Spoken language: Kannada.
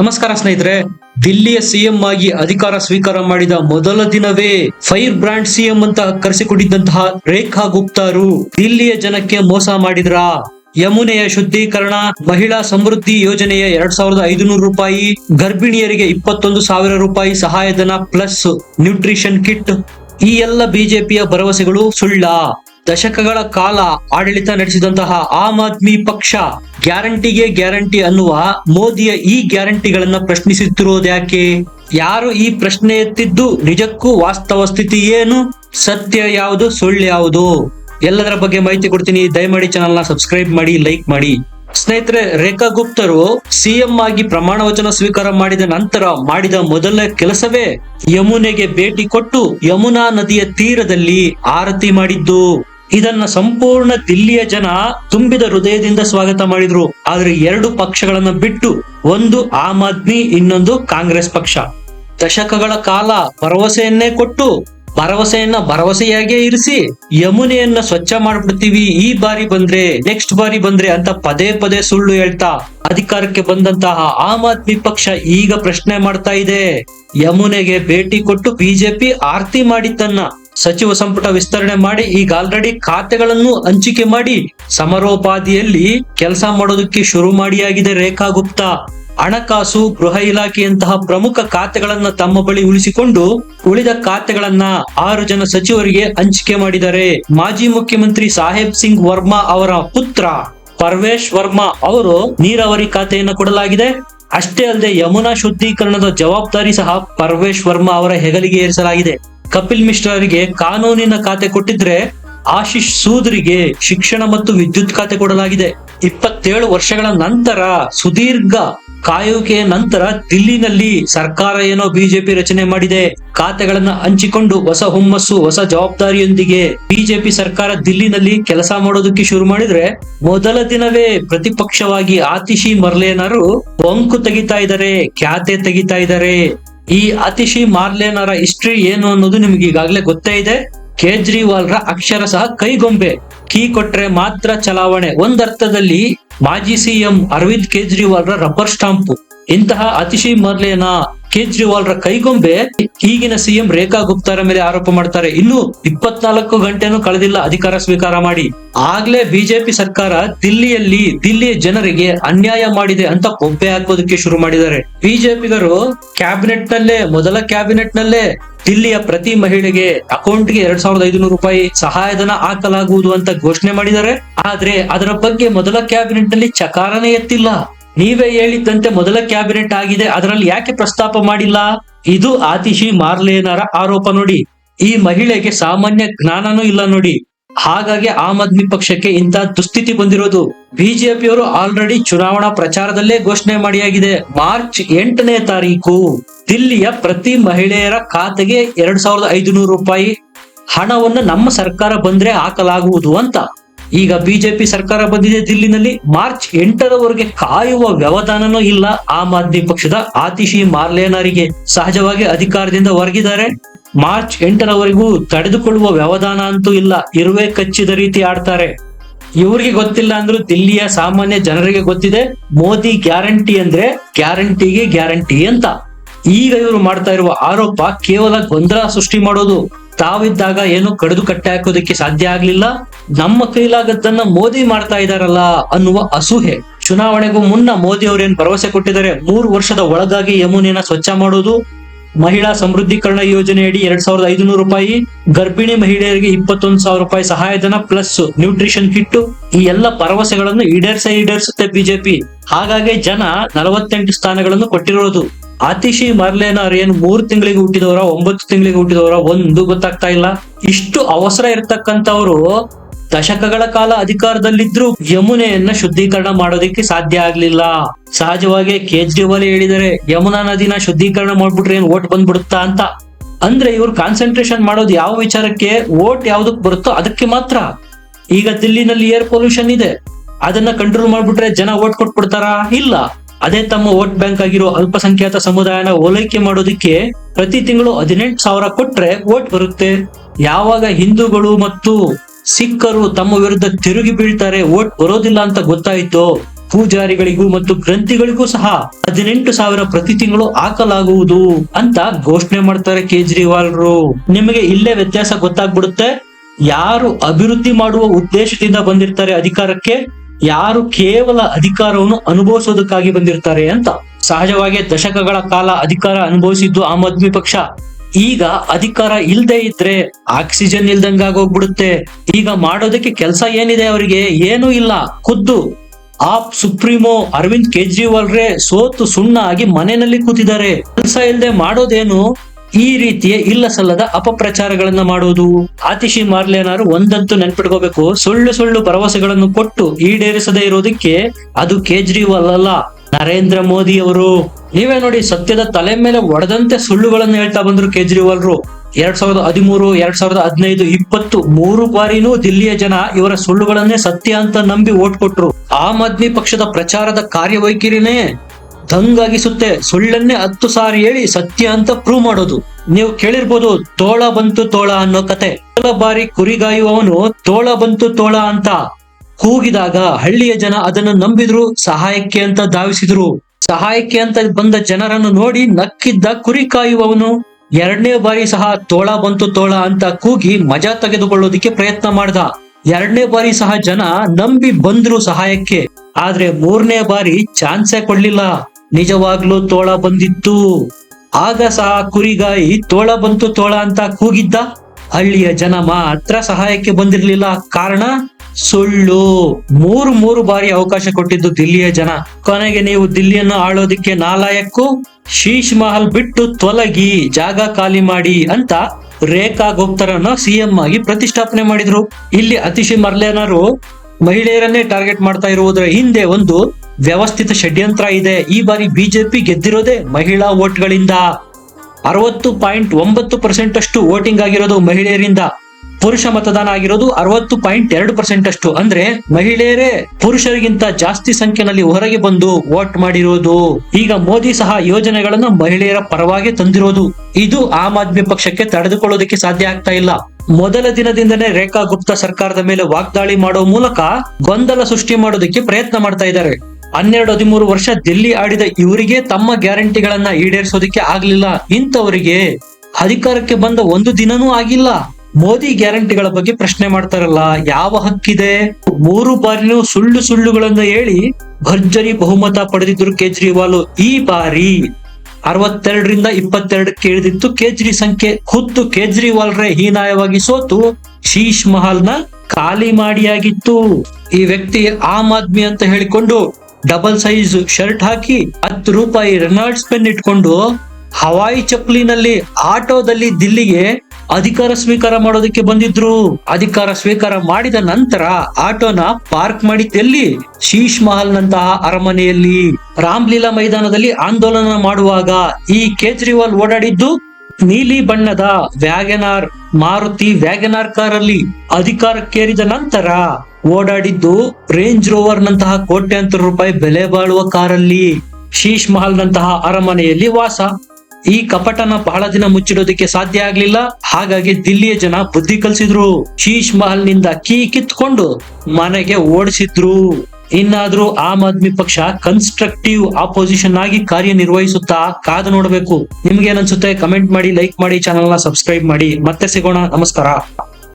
ನಮಸ್ಕಾರ ಸ್ನೇಹಿತರೆ, ದಿಲ್ಲಿಯ ಸಿಎಂ ಆಗಿ ಅಧಿಕಾರ ಸ್ವೀಕಾರ ಮಾಡಿದ ಮೊದಲ ದಿನವೇ ಫೈರ್ ಬ್ರಾಂಡ್ ಸಿಎಂ ಅಂತ ಕರೆಸಿಕೊಂಡಿದ್ದಂತಹ ರೇಖಾ ಗುಪ್ತಾರು ದಿಲ್ಲಿಯ ಜನಕ್ಕೆ ಮೋಸ ಮಾಡಿದ್ರ? ಯಮುನೆಯ ಶುದ್ಧೀಕರಣ, ಮಹಿಳಾ ಸಮೃದ್ಧಿ ಯೋಜನೆಯ ಎರಡ್ ಸಾವಿರದ ಐದುನೂರು ರೂಪಾಯಿ, ಗರ್ಭಿಣಿಯರಿಗೆ ಇಪ್ಪತ್ತೊಂದು ಸಾವಿರ ರೂಪಾಯಿ ಸಹಾಯಧನ ಪ್ಲಸ್ ನ್ಯೂಟ್ರಿಷನ್ ಕಿಟ್, ಈ ಎಲ್ಲ ಬಿಜೆಪಿಯ ಭರವಸೆಗಳು ಸುಳ್ಳ. ದಶಕಗಳ ಕಾಲ ಆಡಳಿತ ನಡೆಸಿದಂತಹ ಆಮ್ ಆದ್ಮಿ ಪಕ್ಷ ಗ್ಯಾರಂಟಿಗೆ ಗ್ಯಾರಂಟಿ ಅನ್ನುವ ಮೋದಿಯ ಈ ಗ್ಯಾರಂಟಿಗಳನ್ನ ಪ್ರಶ್ನಿಸುತ್ತಿರುವುದ್ಯಾಕೆ ಯಾರು ಈ ಪ್ರಶ್ನೆ ಎತ್ತಿದ್ದು ನಿಜಕ್ಕೂ ವಾಸ್ತವ ಸ್ಥಿತಿ ಏನು? ಸತ್ಯ ಯಾವುದು? ಸುಳ್ಳು ಯಾವುದು? ಎಲ್ಲದರ ಬಗ್ಗೆ ಮಾಹಿತಿ ಕೊಡ್ತೀನಿ. ದಯಮಾಡಿ ಚಾನಲ್ನ ಸಬ್ಸ್ಕ್ರೈಬ್ ಮಾಡಿ ಲೈಕ್ ಮಾಡಿ. ಸ್ನೇಹಿತರೆ, ರೇಖಾ ಗುಪ್ತರು ಸಿಎಂ ಆಗಿ ಪ್ರಮಾಣ ವಚನ ಸ್ವೀಕಾರ ಮಾಡಿದ ನಂತರ ಮಾಡಿದ ಮೊದಲ ಕೆಲಸವೇ ಯಮುನೆಗೆ ಭೇಟಿ ಕೊಟ್ಟು ಯಮುನಾ ನದಿಯ ತೀರದಲ್ಲಿ ಆರತಿ ಮಾಡಿದ್ದು. ಇದನ್ನ ಸಂಪೂರ್ಣ ದಿಲ್ಲಿಯ ಜನ ತುಂಬಿದ ಹೃದಯದಿಂದ ಸ್ವಾಗತ ಮಾಡಿದ್ರು. ಆದ್ರೆ ಎರಡು ಪಕ್ಷಗಳನ್ನ ಬಿಟ್ಟು ಒಂದು ಆಮ್ ಆದ್ಮಿ, ಇನ್ನೊಂದು ಕಾಂಗ್ರೆಸ್ ಪಕ್ಷ. ದಶಕಗಳ ಕಾಲ ಭರವಸೆಯನ್ನೇ ಕೊಟ್ಟು ಭರವಸೆಯನ್ನ ಭರವಸೆಯಾಗೇ ಇರಿಸಿ ಯಮುನೆಯನ್ನ ಸ್ವಚ್ಛ ಮಾಡ್ಬಿಡ್ತೀವಿ, ಈ ಬಾರಿ ಬಂದ್ರೆ, ನೆಕ್ಸ್ಟ್ ಬಾರಿ ಬಂದ್ರೆ ಅಂತ ಪದೇ ಪದೇ ಸುಳ್ಳು ಹೇಳ್ತಾ ಅಧಿಕಾರಕ್ಕೆ ಬಂದಂತಹ ಆಮ್ ಆದ್ಮಿ ಪಕ್ಷ ಈಗ ಪ್ರಶ್ನೆ ಮಾಡ್ತಾ ಇದೆ. ಯಮುನೆಗೆ ಭೇಟಿ ಕೊಟ್ಟು ಬಿಜೆಪಿ ಆರ್ತಿ ಮಾಡಿದ್ದನ್ನ ಸಚಿವ ಸಂಪುಟ ವಿಸ್ತರಣೆ ಮಾಡಿ ಈಗ ಆಲ್ರೆಡಿ ಖಾತೆಗಳನ್ನು ಹಂಚಿಕೆ ಮಾಡಿ ಸಮರೋಪಾದಿಯಲ್ಲಿ ಕೆಲಸ ಮಾಡೋದಕ್ಕೆ ಶುರು ಮಾಡಿಯಾಗಿದೆ ರೇಖಾ ಗುಪ್ತಾ. ಹಣಕಾಸು, ಗೃಹ ಇಲಾಖೆಯಂತಹ ಪ್ರಮುಖ ಖಾತೆಗಳನ್ನ ತಮ್ಮ ಬಳಿ ಉಳಿಸಿಕೊಂಡು ಉಳಿದ ಖಾತೆಗಳನ್ನ ಆರು ಜನ ಸಚಿವರಿಗೆ ಹಂಚಿಕೆ ಮಾಡಿದ್ದಾರೆ. ಮಾಜಿ ಮುಖ್ಯಮಂತ್ರಿ ಸಾಹೇಬ್ ಸಿಂಗ್ ವರ್ಮಾ ಅವರ ಪುತ್ರ ಪರ್ವೇಶ್ ವರ್ಮಾ ಅವರು ನೀರಾವರಿ ಖಾತೆಯನ್ನು ಕೊಡಲಾಗಿದೆ. ಅಷ್ಟೇ ಅಲ್ಲದೆ ಯಮುನಾ ಶುದ್ಧೀಕರಣದ ಜವಾಬ್ದಾರಿ ಸಹ ಪರ್ವೇಶ್ ವರ್ಮಾ ಅವರ ಹೆಗಲಿಗೆ ಏರಿಸಲಾಗಿದೆ. ಕಪಿಲ್ ಮಿಶ್ರಾರಿಗೆ ಕಾನೂನಿನ ಖಾತೆ ಕೊಟ್ಟಿದ್ರೆ ಆಶಿಶ್ ಸೂದ್ರಿಗೆ ಶಿಕ್ಷಣ ಮತ್ತು ವಿದ್ಯುತ್ ಖಾತೆ ಕೊಡಲಾಗಿದೆ. ಇಪ್ಪತ್ತೇಳು ವರ್ಷಗಳ ನಂತರ, ಸುದೀರ್ಘ ಕಾಯುವಿಕೆಯ ನಂತರ ದಿಲ್ಲಿನಲ್ಲಿ ಸರ್ಕಾರ ಏನೋ ಬಿಜೆಪಿ ರಚನೆ ಮಾಡಿದೆ. ಖಾತೆಗಳನ್ನ ಹಂಚಿಕೊಂಡು ಹೊಸ ಹುಮ್ಮಸ್ಸು, ಹೊಸ ಜವಾಬ್ದಾರಿಯೊಂದಿಗೆ ಬಿಜೆಪಿ ಸರ್ಕಾರ ದಿಲ್ಲಿನಲ್ಲಿ ಕೆಲಸ ಮಾಡೋದಕ್ಕೆ ಶುರು ಮಾಡಿದ್ರೆ ಮೊದಲ ದಿನವೇ ಪ್ರತಿಪಕ್ಷವಾಗಿ ಆತಿಶಿ ಮರ್ಲೇನರು ಒಂಕು ತೆಗಿತಾ ಇದ್ದಾರೆ ಖ್ಯಾತೆ ತೆಗಿತಾ ಇದ್ದಾರೆ. ಈ ಅತಿಶಿ ಮಾರ್ಲೇನರ ಹಿಸ್ಟ್ರಿ ಏನು ಅನ್ನೋದು ನಿಮ್ಗೆ ಈಗಾಗಲೇ ಗೊತ್ತೇ ಇದೆ. ಕೇಜ್ರಿವಾಲ್ರ ಅಕ್ಷರ ಸಹ ಕೈಗೊಂಬೆ. ಕೀ ಕೊಟ್ರೆ ಮಾತ್ರ ಚಲಾವಣೆ. ಒಂದರ್ಥದಲ್ಲಿ ಮಾಜಿ ಸಿಎಂ ಅರವಿಂದ್ ಕೇಜ್ರಿವಾಲ್ರ ರಬ್ಬರ್ ಸ್ಟಾಂಪ್ ಇಂತಹ ಅತಿಶಿ ಮರ್ಲೇನ ಕೇಜ್ರಿವಾಲ್ರ ಕೈಗೊಂಬೆ ಈಗಿನ ಸಿಎಂ ರೇಖಾ ಗುಪ್ತಾರ ಮೇಲೆ ಆರೋಪ ಮಾಡ್ತಾರೆ. ಇನ್ನು ಇಪ್ಪತ್ನಾಲ್ಕು ಗಂಟೆನೂ ಕಳೆದಿಲ್ಲ, ಅಧಿಕಾರ ಸ್ವೀಕಾರ ಮಾಡಿ. ಆಗ್ಲೇ ಬಿಜೆಪಿ ಸರ್ಕಾರ ದಿಲ್ಲಿಯಲ್ಲಿ ದಿಲ್ಲಿಯ ಜನರಿಗೆ ಅನ್ಯಾಯ ಮಾಡಿದೆ ಅಂತ ಕೊಬ್ಬೆ ಹಾಕೋದಕ್ಕೆ ಶುರು ಮಾಡಿದ್ದಾರೆ. ಬಿಜೆಪಿಗರು ಕ್ಯಾಬಿನೆಟ್ ನಲ್ಲೇ ಮೊದಲ ಕ್ಯಾಬಿನೆಟ್ ನಲ್ಲೇ ದಿಲ್ಲಿಯ ಪ್ರತಿ ಮಹಿಳೆಗೆ ಅಕೌಂಟ್ಗೆ ಎರಡ್ ಸಾವಿರದ ಐದುನೂರು ರೂಪಾಯಿ ಸಹಾಯಧನ ಹಾಕಲಾಗುವುದು ಅಂತ ಘೋಷಣೆ ಮಾಡಿದ್ದಾರೆ. ಆದ್ರೆ ಅದರ ಬಗ್ಗೆ ಮೊದಲ ಕ್ಯಾಬಿನೆಟ್ನಲ್ಲಿ ಚಕಾರನೇ ಎತ್ತಿಲ್ಲ. ನೀವೇ ಹೇಳಿದ್ದಂತೆ ಮೊದಲ ಕ್ಯಾಬಿನೆಟ್ ಆಗಿದೆ. ಅದರಲ್ಲಿ ಯಾಕೆ ಪ್ರಸ್ತಾಪ ಮಾಡಿಲ್ಲ? ಇದು ಆತಿಶಿ ಮಾರ್ಲೇನರ ಆರೋಪ ನೋಡಿ. ಈ ಮಹಿಳೆಗೆ ಸಾಮಾನ್ಯ ಜ್ಞಾನನೂ ಇಲ್ಲ ನೋಡಿ. ಹಾಗಾಗಿ ಆಮ್ ಆದ್ಮಿ ಪಕ್ಷಕ್ಕೆ ಇಂತಹ ದುಸ್ಥಿತಿ ಬಂದಿರೋದು. ಬಿಜೆಪಿಯವರು ಆಲ್ರೆಡಿ ಚುನಾವಣಾ ಪ್ರಚಾರದಲ್ಲೇ ಘೋಷಣೆ ಮಾಡಿಯಾಗಿದೆ. ಮಾರ್ಚ್ ಎಂಟನೇ ತಾರೀಕು ದಿಲ್ಲಿಯ ಪ್ರತಿ ಮಹಿಳೆಯರ ಖಾತೆಗೆ ಎರಡ್ ಸಾವಿರದ ಐದುನೂರು ರೂಪಾಯಿ ಹಣವನ್ನು ನಮ್ಮ ಸರ್ಕಾರ ಬಂದ್ರೆ ಹಾಕಲಾಗುವುದು ಅಂತ. ಈಗ ಬಿಜೆಪಿ ಸರ್ಕಾರ ಬಂದಿದೆ ದಿಲ್ಲಿನಲ್ಲಿ, ಮಾರ್ಚ್ ಎಂಟರವರೆಗೆ ಕಾಯುವ ವ್ಯವಧಾನನೂ ಇಲ್ಲ. ಆಮ್ ಆದ್ಮಿ ಪಕ್ಷದ ಆತಿಶಿ ಮಾರ್ಲೇನರಿಗೆ ಸಹಜವಾಗಿ ಅಧಿಕಾರದಿಂದ ಹೊರಗಿದ್ದಾರೆ ಮಾರ್ಚ್ ಎಂಟರವರೆಗೂ ತಡೆದುಕೊಳ್ಳುವ ವ್ಯವಧಾನ ಅಂತೂ ಇಲ್ಲ. ಇರುವೆ ಕಚ್ಚಿದ ರೀತಿ ಆಡ್ತಾರೆ. ಇವ್ರಿಗೆ ಗೊತ್ತಿಲ್ಲ ಅಂದ್ರೂ ದಿಲ್ಲಿಯ ಸಾಮಾನ್ಯ ಜನರಿಗೆ ಗೊತ್ತಿದೆ. ಮೋದಿ ಗ್ಯಾರಂಟಿ ಅಂದ್ರೆ ಗ್ಯಾರಂಟಿಗೆ ಗ್ಯಾರಂಟಿ ಅಂತ. ಈಗ ಇವರು ಮಾಡ್ತಾ ಇರುವ ಆರೋಪ ಕೇವಲ ಗೊಂದಲ ಸೃಷ್ಟಿ ಮಾಡೋದು. ತಾವಿದ್ದಾಗ ಏನು ಕಡಿದು ಕಟ್ಟೆ ಹಾಕೋದಕ್ಕೆ ಸಾಧ್ಯ ಆಗ್ಲಿಲ್ಲ. ನಮ್ಮ ಕೈಲಾಗದ್ದನ್ನ ಮೋದಿ ಮಾಡ್ತಾ ಇದಾರಲ್ಲ ಅನ್ನುವ ಅಸೂಹೆ. ಚುನಾವಣೆಗೂ ಮುನ್ನ ಮೋದಿ ಅವರೇನ್ ಭರವಸೆ ಕೊಟ್ಟಿದ್ದಾರೆ? ಮೂರು ವರ್ಷದ ಒಳಗಾಗಿ ಯಮುನೆನ ಸ್ವಚ್ಛ ಮಾಡೋದು, ಮಹಿಳಾ ಸಮೃದ್ಧೀಕರಣ ಯೋಜನೆಯಡಿ ಎರಡ್ ಸಾವಿರದ ಐದುನೂರು ರೂಪಾಯಿ, ಗರ್ಭಿಣಿ ಮಹಿಳೆಯರಿಗೆ ಇಪ್ಪತ್ತೊಂದು ಸಾವಿರ ರೂಪಾಯಿ ಸಹಾಯಧನ ಪ್ಲಸ್ ನ್ಯೂಟ್ರಿಷನ್ ಕಿಟ್ ಈ ಎಲ್ಲ ಭರವಸೆಗಳನ್ನು ಈಡೇರ್ಸೆ ಈಡೇರಿಸುತ್ತೆ ಬಿಜೆಪಿ. ಹಾಗಾಗಿ ಜನ ನಲವತ್ತೆಂಟು ಸ್ಥಾನಗಳನ್ನು ಕೊಟ್ಟಿರೋದು. ಆತಿಶಿ ಮರ್ಲೇನರ್ ಏನ್ ಮೂರ್ ತಿಂಗಳಿಗೆ ಹುಟ್ಟಿದವರ, ಒಂಬತ್ತು ತಿಂಗಳಿಗೆ ಹುಟ್ಟಿದವರ, ಒಂದು ಗೊತ್ತಾಗ್ತಾ ಇಲ್ಲ. ಇಷ್ಟು ಅವಸರ ಇರ್ತಕ್ಕಂಥವ್ರು ದಶಕಗಳ ಕಾಲ ಅಧಿಕಾರದಲ್ಲಿದ್ರು ಯಮುನೆಯನ್ನ ಶುದ್ಧೀಕರಣ ಮಾಡೋದಕ್ಕೆ ಸಾಧ್ಯ ಆಗ್ಲಿಲ್ಲ. ಸಹಜವಾಗಿ ಕೇಜ್ರಿವಾಲ್ ಹೇಳಿದರೆ, ಯಮುನಾ ನದಿನ ಶುದ್ಧೀಕರಣ ಮಾಡ್ಬಿಟ್ರೆ ಏನ್ ಓಟ್ ಬಂದ್ಬಿಡುತ್ತಾ ಅಂತ. ಅಂದ್ರೆ ಇವ್ರು ಕಾನ್ಸಂಟ್ರೇಷನ್ ಮಾಡೋದು ಯಾವ ವಿಚಾರಕ್ಕೆ, ಓಟ್ ಯಾವ್ದಕ್ ಬರುತ್ತೋ ಅದಕ್ಕೆ ಮಾತ್ರ. ಈಗ ದಿಲ್ಲಿನಲ್ಲಿ ಏರ್ ಪೊಲ್ಯೂಷನ್ ಇದೆ. ಅದನ್ನ ಕಂಟ್ರೋಲ್ ಮಾಡ್ಬಿಟ್ರೆ ಜನ ಓಟ್ ಕೊಟ್ಬಿಡ್ತಾರಾ? ಇಲ್ಲ. ಅದೇ ತಮ್ಮ ವೋಟ್ ಬ್ಯಾಂಕ್ ಆಗಿರೋ ಅಲ್ಪಸಂಖ್ಯಾತ ಸಮುದಾಯನ ಓಲೈಕೆ ಮಾಡೋದಕ್ಕೆ ಪ್ರತಿ ತಿಂಗಳು ಹದಿನೆಂಟು ಸಾವಿರ ಕೊಟ್ರೆ ವೋಟ್ ಬರುತ್ತೆ. ಯಾವಾಗ ಹಿಂದೂಗಳು ಮತ್ತು ಸಿಖ್ಖರು ತಮ್ಮ ವಿರುದ್ಧ ತಿರುಗಿ ಬೀಳ್ತಾರೆ ವೋಟ್ ಬರೋದಿಲ್ಲ ಅಂತ ಗೊತ್ತಾಯ್ತೋ? ಪೂಜಾರಿಗಳಿಗೂ ಮತ್ತು ಗ್ರಂಥಿಗಳಿಗೂ ಸಹ ಹದಿನೆಂಟು ಸಾವಿರ ಪ್ರತಿ ತಿಂಗಳು ಹಾಕಲಾಗುವುದು ಅಂತ ಘೋಷಣೆ ಮಾಡ್ತಾರೆ ಕೇಜ್ರಿವಾಲ್ರು. ನಿಮಗೆ ಇಲ್ಲೇ ವ್ಯತ್ಯಾಸ ಗೊತ್ತಾಗ್ಬಿಡುತ್ತೆ? ಯಾರು ಅಭಿವೃದ್ಧಿ ಮಾಡುವ ಉದ್ದೇಶದಿಂದ ಬಂದಿರ್ತಾರೆ ಅಧಿಕಾರಕ್ಕೆ? ಯಾರು ಕೇವಲ ಅಧಿಕಾರವನ್ನು ಅನುಭವಿಸೋದಕ್ಕಾಗಿ ಬಂದಿರ್ತಾರೆ ಅಂತ ಸಹಜವಾಗಿ ದಶಕಗಳ ಕಾಲ ಅಧಿಕಾರ ಅನುಭವಿಸಿದ್ದು ಆಮ್ ಆದ್ಮಿ ಪಕ್ಷ. ಈಗ ಅಧಿಕಾರ ಇಲ್ದೇ ಇದ್ರೆ ಆಕ್ಸಿಜನ್ ಇಲ್ದಂಗಾಗೋಗ್ಬಿಡುತ್ತೆ ಈಗ ಮಾಡೋದಕ್ಕೆ ಕೆಲಸ ಏನಿದೆ ಅವರಿಗೆ? ಏನು ಇಲ್ಲ. ಖುದ್ದು. ಆಪ್ ಸುಪ್ರೀಮೋ ಅರವಿಂದ್ ಕೇಜ್ರಿವಾಲ್ರೇ ಸೋತು ಸುಣ್ಣ ಆಗಿ ಮನೆಯಲ್ಲಿ ಕೂತಿದ್ದಾರೆ. ಕೆಲಸ ಇಲ್ಲದೆ ಮಾಡೋದೇನು? ಈ ರೀತಿಯ ಇಲ್ಲ ಸಲ್ಲದ ಅಪಪ್ರಚಾರಗಳನ್ನ ಮಾಡುವುದು ಆತಿಶಿ ಮಾರ್ಲೇನಾರು ಒಂದಂತೂ ನೆನ್ಪಿಟ್ಕೋಬೇಕು. ಸುಳ್ಳು ಸುಳ್ಳು ಭರವಸೆಗಳನ್ನು ಕೊಟ್ಟು ಈಡೇರಿಸದೇ ಇರೋದಕ್ಕೆ ಅದು ಕೇಜ್ರಿವಾಲ್ ಅಲ್ಲ, ನರೇಂದ್ರ ಮೋದಿ ಅವರು. ನೀವೇ ನೋಡಿ ಸತ್ಯದ ತಲೆ ಮೇಲೆ ಒಡೆದಂತೆ ಸುಳ್ಳುಗಳನ್ನು ಹೇಳ್ತಾ ಬಂದ್ರು ಕೇಜ್ರಿವಾಲ್ರು. ಎರಡ್ ಸಾವಿರದ ಹದಿಮೂರು, ಎರಡ್ ಸಾವಿರದ ಹದಿನೈದು, ಇಪ್ಪತ್ತು, ಮೂರು ಬಾರಿನೂ ದಿಲ್ಲಿಯ ಜನ ಇವರ ಸುಳ್ಳುಗಳನ್ನೇ ಸತ್ಯ ಅಂತ ನಂಬಿ ಓಟ್ ಕೊಟ್ರು ಆಮ್ ಆದ್ಮಿ ಪಕ್ಷದ ಪ್ರಚಾರದ ಕಾರ್ಯವೈಖರಿನೇ. ದಂಗಾಗಿಸುತ್ತೆ. ಸುಳ್ಳನ್ನೇ ಹತ್ತು ಸಾರಿ ಹೇಳಿ ಸತ್ಯ ಅಂತ ಪ್ರೂವ್ ಮಾಡೋದು. ನೀವು ಕೇಳಿರ್ಬೋದು, ತೋಳ ಬಂತು ತೋಳ ಅನ್ನೋ ಕತೆ. ಮೊದಲ ಬಾರಿ ಕುರಿಗಾಯುವವನು ತೋಳ ಬಂತು ತೋಳ ಅಂತ ಕೂಗಿದಾಗ ಹಳ್ಳಿಯ ಜನ ಅದನ್ನು ನಂಬಿದ್ರು, ಸಹಾಯಕ್ಕೆ ಅಂತ ಧಾವಿಸಿದ್ರು. ಸಹಾಯಕ್ಕೆ ಅಂತ ಬಂದ ಜನರನ್ನು ನೋಡಿ ನಕ್ಕಿದ್ದ ಕುರಿ ಕಾಯುವವನು ಎರಡನೇ ಬಾರಿ ಸಹ ತೋಳ ಬಂತು ತೋಳ ಅಂತ ಕೂಗಿ ಮಜಾ ತೆಗೆದುಕೊಳ್ಳೋದಿಕ್ಕೆ ಪ್ರಯತ್ನ ಮಾಡ್ದ. ಎರಡನೇ ಬಾರಿ ಸಹ ಜನ ನಂಬಿ ಬಂದ್ರು ಸಹಾಯಕ್ಕೆ. ಆದ್ರೆ ಮೂರನೇ ಬಾರಿ ಚಾನ್ಸೇ ಕೊಡ್ಲಿಲ್ಲ. ನಿಜವಾಗ್ಲೂ ತೋಳ ಬಂದಿತ್ತು. ಆಗ ಸಹ ಕುರಿಗಾಯಿ ತೋಳ ಬಂತು ತೋಳ ಅಂತ ಕೂಗಿದ್ದ. ಹಳ್ಳಿಯ ಜನ ಮಾತ್ರ ಸಹಾಯಕ್ಕೆ ಬಂದಿರಲಿಲ್ಲ. ಕಾರಣ ಸುಳ್ಳು. ಮೂರು ಮೂರು ಬಾರಿ ಅವಕಾಶ ಕೊಟ್ಟಿದ್ದು ದಿಲ್ಲಿಯ ಜನ. ಕೊನೆಗೆ ನೀವು ದಿಲ್ಲಿಯನ್ನು ಆಳೋದಿಕ್ಕೆ ನಾಲಾಯಕ್ಕು ಶೀಶ್ ಮಹಲ್ ಬಿಟ್ಟು ತೊಲಗಿ, ಜಾಗ ಖಾಲಿ ಮಾಡಿ ಅಂತ ರೇಖಾ ಗುಪ್ತರನ್ನ ಸಿಎಂ ಆಗಿ ಪ್ರತಿಷ್ಠಾಪನೆ ಮಾಡಿದ್ರು. ಇಲ್ಲಿ ಅತಿಶಿ ಮರ್ಲೇನರು ಮಹಿಳೆಯರನ್ನೇ ಟಾರ್ಗೆಟ್ ಮಾಡ್ತಾ ಇರುವುದರ ಹಿಂದೆ ಒಂದು ವ್ಯವಸ್ಥಿತ ಷಡ್ಯಂತ್ರ ಇದೆ. ಈ ಬಾರಿ ಬಿಜೆಪಿ ಗೆದ್ದಿರೋದೇ ಮಹಿಳಾ ವೋಟ್ಗಳಿಂದ. ಅರವತ್ತು ಪಾಯಿಂಟ್ ಒಂಬತ್ತು ಪರ್ಸೆಂಟ್ ಅಷ್ಟು ವೋಟಿಂಗ್ ಆಗಿರೋದು ಮಹಿಳೆಯರಿಂದ. ಪುರುಷ ಮತದಾನ ಆಗಿರೋದು ಅರವತ್ತು ಪಾಯಿಂಟ್ ಎರಡು ಪರ್ಸೆಂಟ್ ಅಷ್ಟು. ಅಂದ್ರೆ ಮಹಿಳೆಯರೇ ಪುರುಷರಿಗಿಂತ ಜಾಸ್ತಿ ಸಂಖ್ಯೆನಲ್ಲಿ ಹೊರಗೆ ಬಂದು ವೋಟ್ ಮಾಡಿರೋದು. ಈಗ ಮೋದಿ ಸಹ ಯೋಜನೆಗಳನ್ನು ಮಹಿಳೆಯರ ಪರವಾಗಿ ತಂದಿರೋದು. ಇದು ಆಮ್ ಆದ್ಮಿ ಪಕ್ಷಕ್ಕೆ ತಡೆದುಕೊಳ್ಳೋದಕ್ಕೆ ಸಾಧ್ಯ ಆಗ್ತಾ ಇಲ್ಲ. ಮೊದಲ ದಿನದಿಂದನೇ ರೇಖಾ ಗುಪ್ತಾ ಸರ್ಕಾರದ ಮೇಲೆ ವಾಗ್ದಾಳಿ ಮಾಡೋ ಮೂಲಕ ಗೊಂದಲ ಸೃಷ್ಟಿ ಮಾಡೋದಕ್ಕೆ ಪ್ರಯತ್ನ ಮಾಡ್ತಾ ಇದ್ದಾರೆ. ಹನ್ನೆರಡು ಹದಿಮೂರು ವರ್ಷ ದೆಲ್ಲಿ ಆಡಿದ ಇವರಿಗೆ ತಮ್ಮ ಗ್ಯಾರಂಟಿಗಳನ್ನ ಈಡೇರಿಸೋದಕ್ಕೆ ಆಗ್ಲಿಲ್ಲ. ಇಂಥವರಿಗೆ ಅಧಿಕಾರಕ್ಕೆ ಬಂದ ಒಂದು ದಿನನೂ ಆಗಿಲ್ಲ. ಮೋದಿ ಗ್ಯಾರಂಟಿಗಳ ಬಗ್ಗೆ ಪ್ರಶ್ನೆ ಮಾಡ್ತಾರಲ್ಲ, ಯಾವ ಹಕ್ಕಿದೆ? ಮೂರು ಬಾರಿನೂ ಸುಳ್ಳು ಸುಳ್ಳುಗಳನ್ನ ಹೇಳಿ ಭರ್ಜರಿ ಬಹುಮತ ಪಡೆದಿದ್ರು ಕೇಜ್ರಿವಾಲ್. ಈ ಬಾರಿ ಅರವತ್ತೆರಡರಿಂದ ಇಪ್ಪತ್ತೆರಡಕ್ಕೆ ಕೇಳಿದಿತ್ತು ಕೇಜ್ರಿ ಸಂಖ್ಯೆ ಖುದ್ದು ಕೇಜ್ರಿವಾಲ್ರೇ ಹೀನಾಯವಾಗಿ ಸೋತು. ಶೀಶ್ ಮಹಲ್ನ ಖಾಲಿ ಮಾಡಿಯಾಗಿತ್ತು. ಈ ವ್ಯಕ್ತಿ ಆಮ್ ಆದ್ಮಿ ಅಂತ ಹೇಳಿಕೊಂಡು ಡಬಲ್ ಸೈಜ್ ಶರ್ಟ್ ಹಾಕಿ ಹತ್ತು ರೂಪಾಯಿ ರೆನಾಲ್ಡ್ಸ್ ಪೆನ್ ಇಟ್ಕೊಂಡು ಹವಾಯಿ ಚಪ್ಪಲಿನಲ್ಲಿ ಆಟೋದಲ್ಲಿ ದಿಲ್ಲಿಗೆ ಅಧಿಕಾರ ಸ್ವೀಕಾರ ಮಾಡೋದಕ್ಕೆ ಬಂದಿದ್ರು. ಅಧಿಕಾರ ಸ್ವೀಕಾರ ಮಾಡಿದ ನಂತರ ಆಟೋನ ಪಾರ್ಕ್ ಮಾಡಿ ಮಾಡಿದ್ದೆಲ್ಲಿ ಶೀಶ್ ಮಹಲ್ ನಂತಹ ಅರಮನೆಯಲ್ಲಿ ರಾಮ್ಲೀಲಾ ಮೈದಾನದಲ್ಲಿ ಆಂದೋಲನ ಮಾಡುವಾಗ ಈ ಕೇಜ್ರಿವಾಲ್ ಓಡಾಡಿದ್ದು ನೀಲಿ ಬಣ್ಣದ ವ್ಯಾಗನಾರ್, ಮಾರುತಿ ವ್ಯಾಗನಾರ್ ಕಾರಲ್ಲಿ ಅಧಿಕಾರಕ್ಕೇರಿದ ನಂತರ ಓಡಾಡಿದ್ದು ರೇಂಜ್ ರೋವರ್ ನಂತಹ ಕೋಟ್ಯಾಂತರ ರೂಪಾಯಿ ಬೆಲೆ ಬಾಳುವ ಕಾರಲ್ಲಿ ಶೀಶ್ ಮಹಲ್ ನಂತಹ ಅರಮನೆಯಲ್ಲಿ ವಾಸ. ಈ ಕಪಟನ ಬಹಳ ದಿನ ಮುಚ್ಚಿಡೋದಕ್ಕೆ ಸಾಧ್ಯ ಆಗ್ಲಿಲ್ಲ. ಹಾಗಾಗಿ ದಿಲ್ಲಿಯ ಜನ ಬುದ್ಧಿ ಕಲಿಸಿದ್ರು. ಶೀಶ್ ಮಹಲ್ನಿಂದ ಕೀ ಕಿತ್ಕೊಂಡು ಮನೆಗೆ ಓಡಿಸಿದ್ರು. ಇನ್ನಾದ್ರೂ ಆಮ್ ಆದ್ಮಿ ಪಕ್ಷ ಕನ್ಸ್ಟ್ರಕ್ಟಿವ್ ಆಪೋಸಿಷನ್ ಆಗಿ ಕಾರ್ಯನಿರ್ವಹಿಸುತ್ತಾ ಕಾದು ನೋಡಬೇಕು. ನಿಮ್ಗೆ ಏನನ್ಸುತ್ತೆ ಕಮೆಂಟ್ ಮಾಡಿ, ಲೈಕ್ ಮಾಡಿ ಚಾನೆಲ್ನ ಸಬ್ಸ್ಕ್ರೈಬ್ ಮಾಡಿ. ಮತ್ತೆ ಸಿಗೋಣ. ನಮಸ್ಕಾರ.